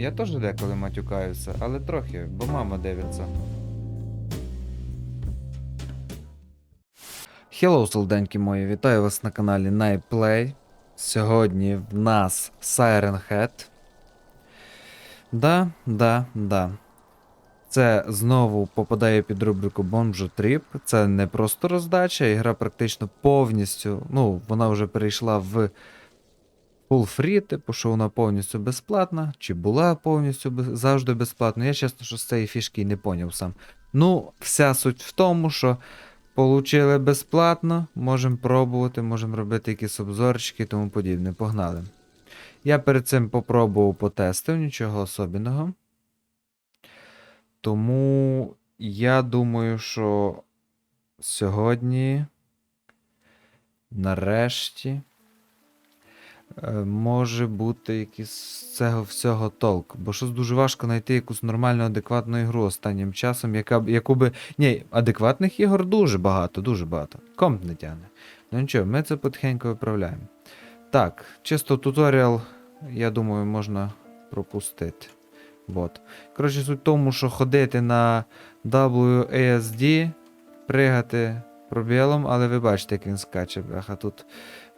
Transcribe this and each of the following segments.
Я теж деколи матюкаюся, але трохи, бо мама дивиться. Hello, солденькі мої, вітаю вас на каналі Nightplay. Сьогодні в нас Siren Head. Да, да, да. Це знову попадає під рубрику Bonjo Trip. Це не просто роздача, ігра практично повністю. Ну, вона вже перейшла в full free, типу, що вона повністю безплатна, чи була повністю без... завжди безплатна. Я чесно, що з цієї фішки не поняв сам. Ну, вся суть в тому, що получили безплатно, можемо пробувати, можемо робити якісь обзорчики і тому подібне. Погнали. Я перед цим попробував потестив, нічого особливого. Тому я думаю, що сьогодні, нарешті, може бути якийсь з цього всього толк. Бо щось дуже важко знайти якусь нормальну, адекватну ігру останнім часом, яка яку би. Ні, адекватних ігор дуже багато, дуже багато. Комп не тягне. Ну нічого, ми це потихеньку виправляємо. Так, чисто туторіал, я думаю, можна пропустити. Вот. Коротше, суть в тому, що ходити на WASD, пригати пробілом, але ви бачите, як він скаче. Бляха, тут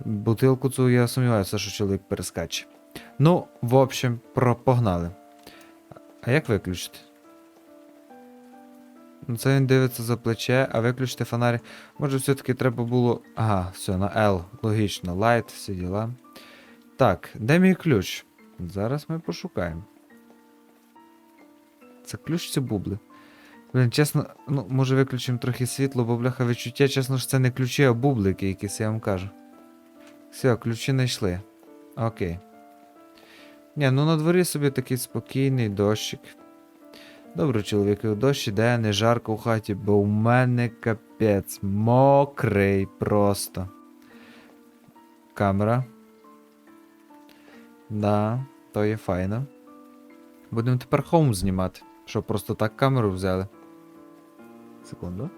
бутилку цю я сумніваюся, що чоловік перескаче. Ну, в общем, про погнали. А як виключити? Ну, це він дивиться за плече, а виключити фонарик. Може, все-таки треба було. Ага, все, на L. Логічно. Light, всі діла. Так, де мій ключ? Зараз ми пошукаємо. Це ключ чи бубли? Блін, чесно, ну, може виключимо трохи світло, бо бляха відчуття, чесно що це не ключі, а бублики якісь, я вам кажу. Все, ключі знайшли. Окей. Ні, ну на дворі собі такий спокійний дощик. Добре, чоловіки, дощ іде, не жарко в хаті, бо у мене капець. Мокрий просто. Камера. Да, то є файно. Будемо тепер хоум знімати. Що, просто так камеру взяли? Секунду.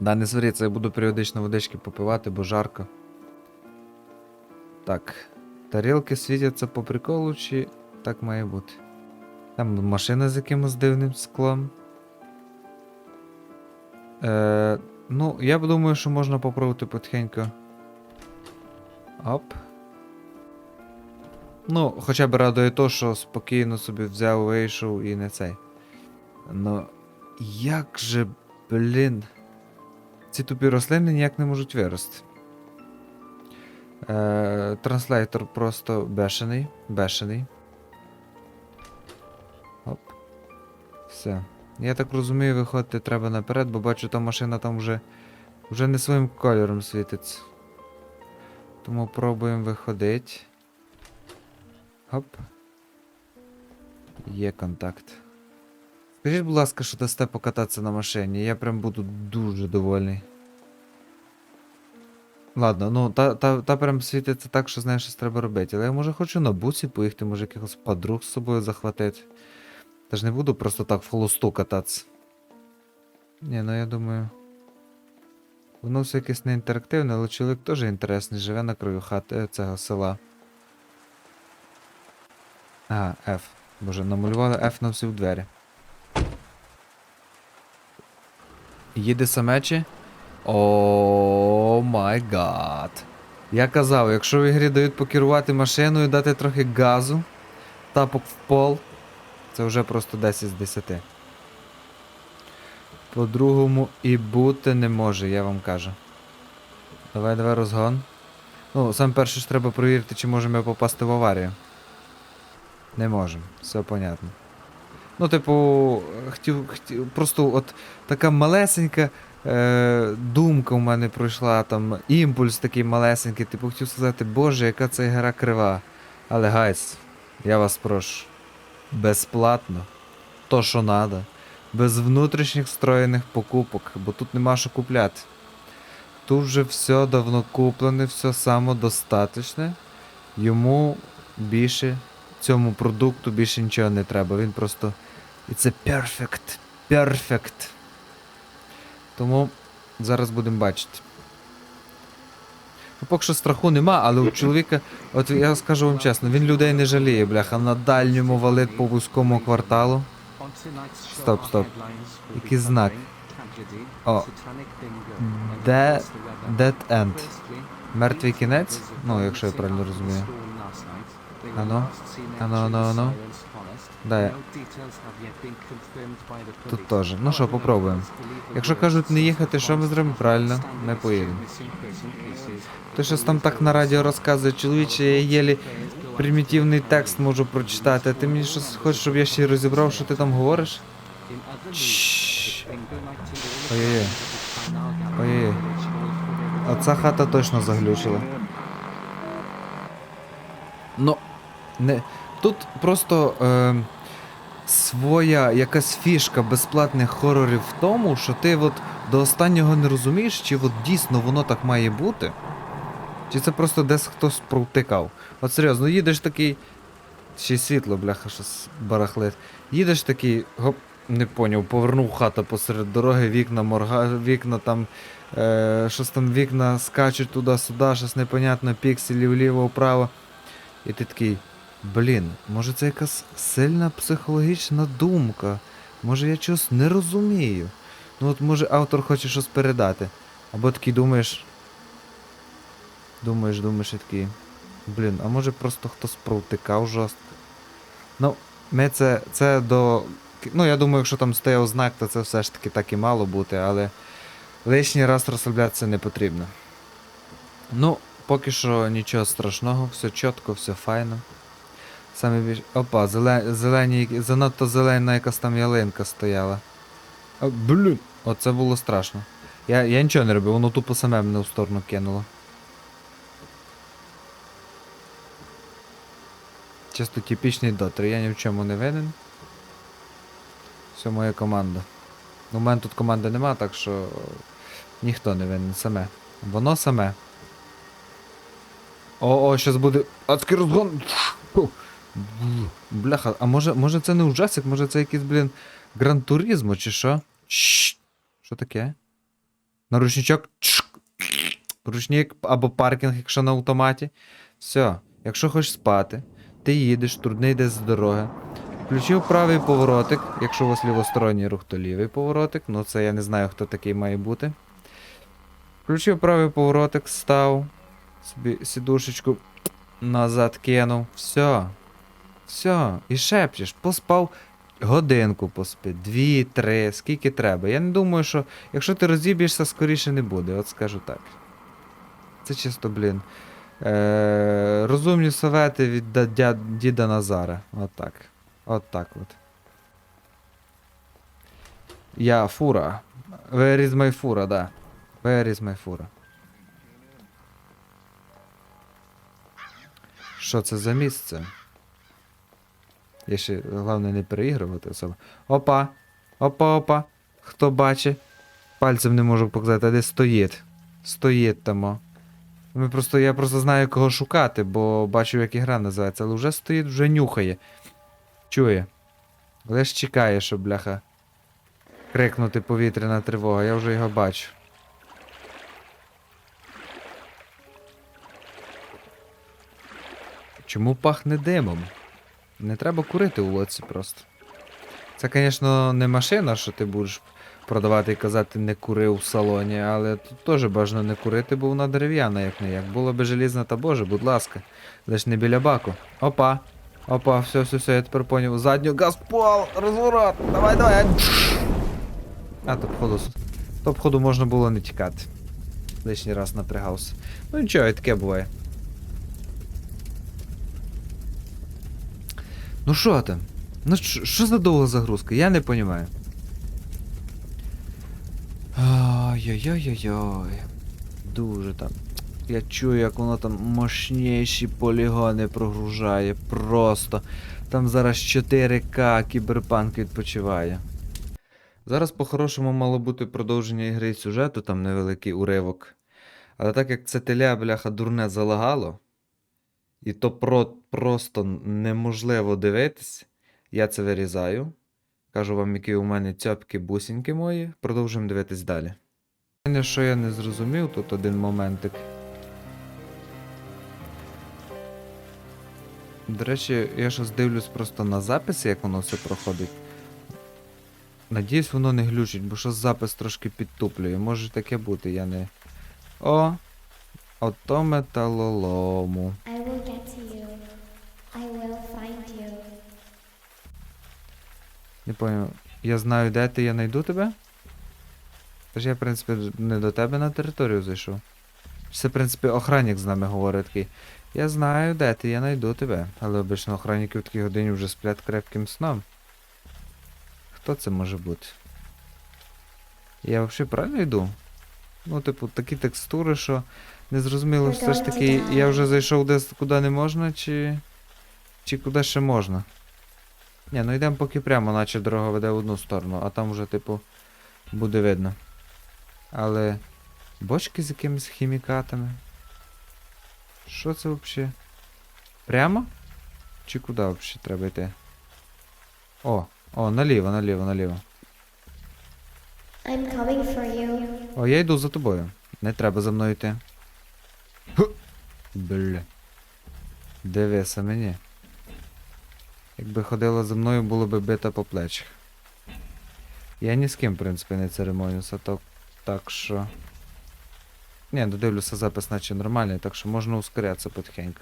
Да, не сваріться, я буду періодично водички попивати, бо жарко. Так. Тарілки світяться по приколу, чи так має бути? Там машина з якимось дивним склом. Е, ну, я думаю, що можна попробувати потихеньку. Оп. Ну, хоча б радує то, що спокійно собі взяв, вийшов і не цей. Ну, як же, блін. Ці тупі рослини ніяк не можуть вирости. Е, транслейтор просто бешений. Бешений. Оп. Все. Я так розумію, виходити треба наперед, бо бачу, та машина там вже, вже не своїм кольором світиться. Тому пробуємо виходити. Оп. Є контакт. Скажіть, будь ласка, що дасте покататися на машині. Я прям буду дуже довольний. Ладно, ну та, та, та прям світиться так, що знаєш, що треба робити. Але я може хочу на бусі поїхати, може якихось подруг з собою захватити. Та ж не буду просто так в холосту кататися. Ні, ну я думаю. Воно все якесь не інтерактивне, але чоловік теж інтересний, живе на краю хати е, цього села. Ага, F. Боже, намалювали F на всі в двері. Їде самечі? О май гад. Я казав, якщо в ігрі дають покерувати машиною, дати трохи газу, тапок в пол, це вже просто 10 з 10. По-другому і бути не може, я вам кажу. Давай, давай розгон. Ну, сам перше ж треба провірити, чи можемо попасти в аварію. Не можемо, все понятно. Ну, типу, хотів, хотів просто от така малесенька е, думка у мене пройшла, там, імпульс такий малесенький, типу, хотів сказати, боже, яка це гра крива. Але гайс, я вас прошу, безплатно, то що надо, без внутрішніх встроєних покупок, бо тут нема що купляти. Тут вже все давно куплене, все самодостаточне. Йому більше цьому продукту більше нічого не треба. Він просто. І це perfect. Perfect. Тому зараз будемо бачити. Ну, поки що страху нема, але у чоловіка, от я скажу вам чесно, він людей не жаліє, бляха, на дальньому валить по вузькому кварталу. Стоп, стоп. Який знак? О. Де... Dead End. Мертвий кінець? Ну, якщо я правильно розумію. Ано? Ано, ано, ано? Да, я- Тут теж. Ну що, попробуємо. Якщо кажуть не їхати, що ми зробимо? Правильно, ми поїдемо. Ти щось там так на радіо розказує, чоловіче, я єлі примітивний текст можу прочитати, ти мені щось хочеш, щоб я ще й розібрав, що ти там говориш? Ой-ой-ой. Ой-ой. Оця хата точно заглючила. Ну, не. Тут просто е, своя якась фішка безплатних хорорів в тому, що ти от до останнього не розумієш, чи от дійсно воно так має бути. Чи це просто десь хтось провтикав. От серйозно, їдеш такий. Ще світло, бляха, щось барахлить. Їдеш такий, гоп, не поняв, повернув хата посеред дороги, вікна морга, вікна там. Е, щось там вікна скачуть туди-сюди, щось непонятно, пікселі вліво-вправо. І ти такий, блін, може це якась сильна психологічна думка. Може я чогось не розумію. Ну от може автор хоче щось передати. Або такий думаєш. Думаєш, думаєш і такий. Блін, а може просто хтось провтикав жорстко. Ну, ми це, це до. Ну, я думаю, якщо там стояв знак, то це все ж таки так і мало бути, але лишній раз розслаблятися не потрібно. Ну, поки що нічого страшного, все чітко, все файно. Саме більш. Опа, зеле... зелені, занадто зелена якась там ялинка стояла. О, блін, оце було страшно. Я, я нічого не робив, воно тупо саме мене в сторону кинуло. Чисто типічний дотр, я ні в чому не винен. Все моя команда. У мене тут команди нема, так що ніхто не винен, саме. Воно саме. О, о, щас буде. Адський розгон. Фу. Бляха, а може, може це не ужасик, може це якийсь, блін, грантуризмо чи що? Що таке? Наручничок. Ручник або паркінг, якщо на автоматі. Все, якщо хочеш спати, ти їдеш, трудний йде з дороги. Включив правий поворотик, якщо у вас лівосторонній рух, то лівий поворотик. Ну це я не знаю, хто такий має бути. Включив правий поворотик, став. Собі сідушечку назад кинув. Все. Все. І шепчеш, поспав годинку поспи, дві, три, скільки треба. Я не думаю, що якщо ти розіб'єшся, скоріше не буде, от скажу так. Це чисто, блін. Е, розумні совети від да- дя- діда Назара. От так. От так от. Я фура. Where is my фура, да. Where is my фура? Що це за місце? Я ще головне не переігрувати особо. Опа! Опа, опа! Хто бачить? Пальцем не можу показати, а де стоїть. Стоїть там. Ми просто, я просто знаю, кого шукати, бо бачу, як ігра називається, але вже стоїть, вже нюхає. Чує. Лиш чекає, щоб бляха. Крикнути повітряна тривога, я вже його бачу. Чому пахне димом? Не треба курити у лодці просто. Це, звісно, не машина, що ти будеш продавати і казати не кури в салоні, але тут теж бажано не курити, бо вона дерев'яна, як не як. Була би желізна, та боже, будь ласка. Лиш не біля баку. Опа. Опа, все, все, все, я тепер поняв. Задню газпол, розворот. Давай, давай. А, то походу. То походу можна було не тікати. Лишній раз напрягався. Ну нічого, і таке буває. Ну що там? Ну що за довга загрузка? Я не розумію. Ой-ой-ой-ой-ой. Дуже там. Я чую, як воно там мощніші полігони прогружає. Просто. Там зараз 4К кіберпанк відпочиває. Зараз по-хорошому мало бути продовження ігри сюжету, там невеликий уривок. Але так як це теля, бляха, дурне залагало, і то про, просто неможливо дивитись. Я це вирізаю. Кажу вам, які у мене цяпки бусіньки мої. Продовжуємо дивитись далі. Мене, що я не зрозумів, тут один моментик. До речі, я щось дивлюсь просто на запис, як воно все проходить. Надіюсь, воно не глючить, бо що запис трошки підтуплює. Може таке бути, я не. О! Ото металолому. Не поняв. Я знаю, де ти, я знайду тебе? Тож я, в принципі, не до тебе на територію зайшов. Це, в принципі, охранник з нами говорить такий. Я знаю, де ти, я знайду тебе. Але обично охранники в такій годині вже сплять крепким сном. Хто це може бути? Я взагалі правильно йду? Ну, типу, такі текстури, що не зрозуміло, все ж таки, я вже зайшов десь куди не можна, чи. чи куди ще можна. Ні, ну йдемо поки прямо, наче дорога веде в одну сторону, а там вже, типу, буде видно. Але. Бочки з якимись хімікатами. Що це взагалі? Прямо? Чи куди взагалі треба йти? О, о, наліво, наліво, наліво. I'm coming for you. О, я йду за тобою. Не треба за мною йти. Бля. Дивися мені. Якби ходила за мною, було би бита по плечах. Я ні з ким, в принципі, не церемонюся, так, так що. Ні, додивлюся запис, наче нормальний, так що можна ускорятися потихеньку.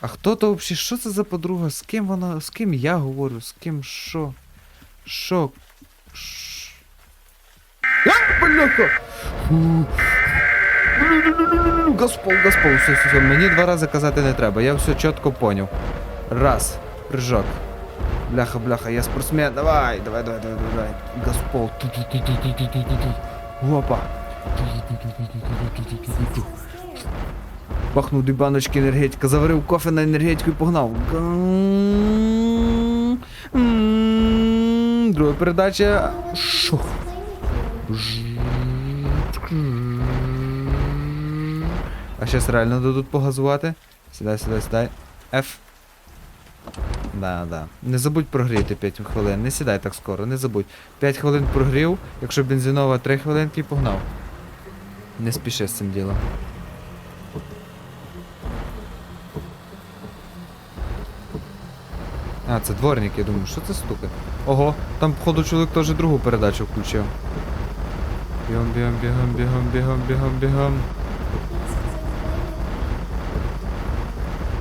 А хто то взагалі? Що це за подруга? З ким вона. З ким я говорю? З ким що? Що? Ш- А, бляха! Фу. Госпол, госпол, все, все, все. Мені два рази казати не треба, я все чітко поняв. Раз, прыжок. Бляха, бляха, я спортсмен, давай, давай, давай, давай, давай. Госпол. Опа. Бахнув дві баночки енергетика, заварив кофе на енергетику і погнав. Друга передача. Шух. А щас реально дадуть погазувати. Сідай, сідай, сідай. F. Да, да. Не забудь прогріти 5 хвилин. Не сідай так скоро, не забудь. 5 хвилин прогрів, якщо бензинова 3 хвилинки погнав. Не спіши з цим ділом. А, це дворник, я думаю, що це стука? Ого, там, походу, чоловік теж другу передачу включив. Бігом, бігом, бігом, бігом, бігом, бігом, бігом.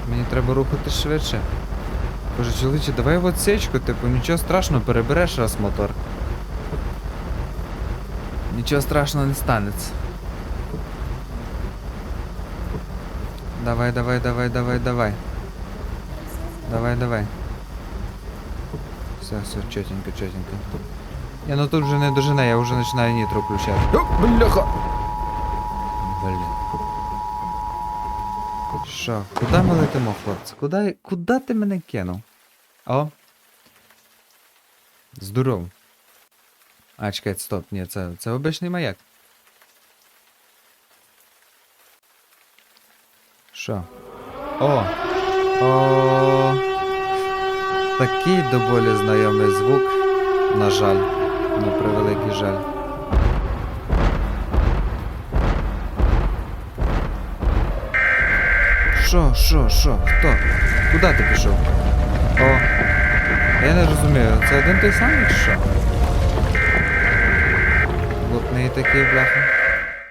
Мені треба рухати швидше. Боже, чоловіче, давай в отсечку, типу, нічого страшного, перебереш раз мотор. Нічого страшного не станеться. Давай, давай, давай, давай, давай. Давай, давай. Все, все, чотенько, чотенько. Я ну тут вже не дожене, я вже починаю нітро включати. О, бляха! Блін. Що, куди ми летимо, хлопці? Куди, куди ти мене кинув? О. Здоров. А, чекайте, стоп, ні, це, це обичний маяк. Що? О! О! Такий до болі знайомий звук. На жаль. На превеликий жаль. Що, що, що? Хто? Куди ти пішов? О. Я не розумію, це один той самий чи що? Блатний такий, бляха.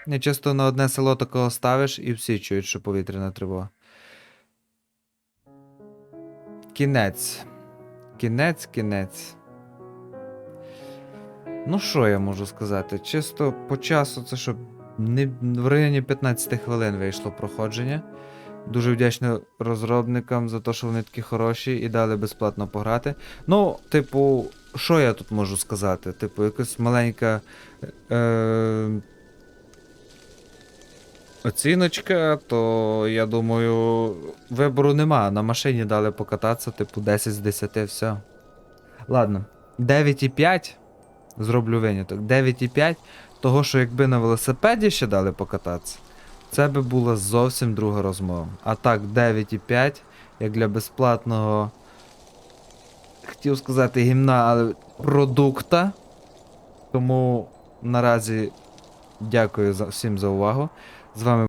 Не часто на одне село такого ставиш і всі чують, що повітряна тривога. Кінець. Кінець, кінець. Ну, що я можу сказати? Чисто по часу, це що не в районі 15 хвилин вийшло проходження. Дуже вдячний розробникам за те, що вони такі хороші і дали безплатно пограти. Ну, типу, що я тут можу сказати? Типу, якась маленька. Е- Оціночка, то я думаю, вибору нема. На машині дали покататися, типу 10 з 10, все. Ладно, 9,5. Зроблю виняток. 9,5. Того, що якби на велосипеді ще дали покататися, це би була зовсім друга розмова. А так, 9,5, як для безплатного. Хотів сказати гімна, але продукта. Тому наразі дякую за, всім за увагу. З вами